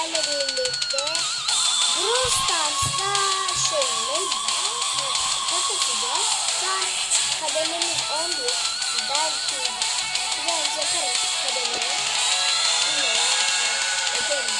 sizlerle birlikte Brawl Stars'ta şeyle takılacağız. Şu an kadememiz 11. Belki biraz yaparız kademeye. Bilmiyorum. Öderim.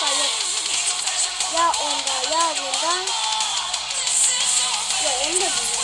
sayılır. Ya onda ya bunda. Ya onu da.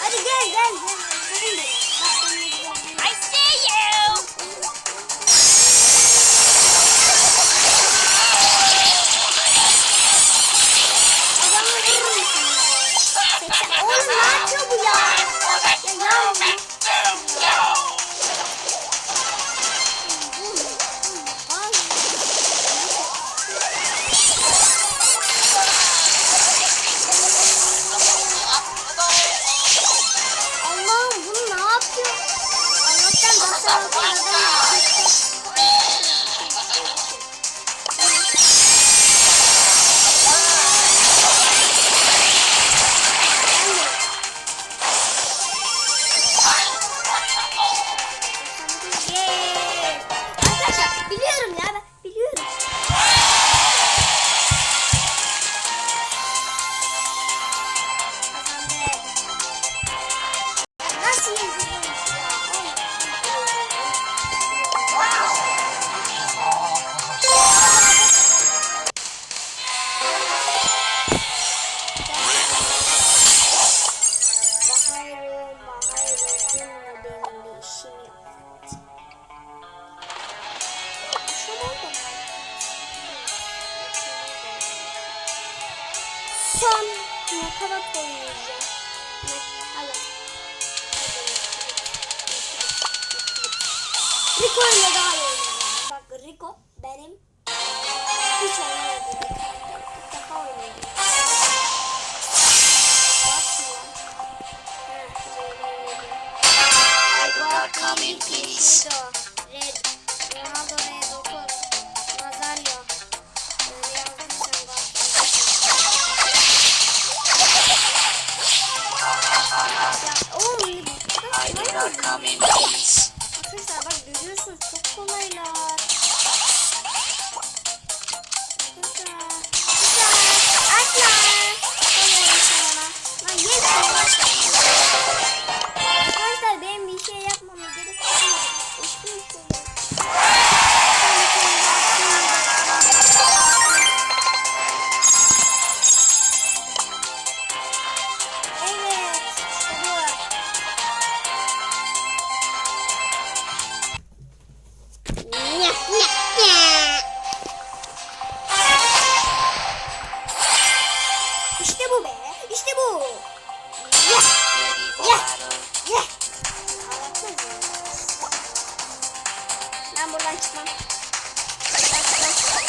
Hadi gel gel gel. I see you. Adamı vurur musun? Oğlum ne yapıyor bu ya? Ya yavrum. Wow, wow. Rico ile daha iyi oynuyorum. Bak Rico benim hiç oynamadım. İlk defa oynuyorum. Coming, please. Red, Ronaldo, Red, Okul, Nazario. Öyle yazmışım bak. Oğlum, I do not come in peace. 出卖了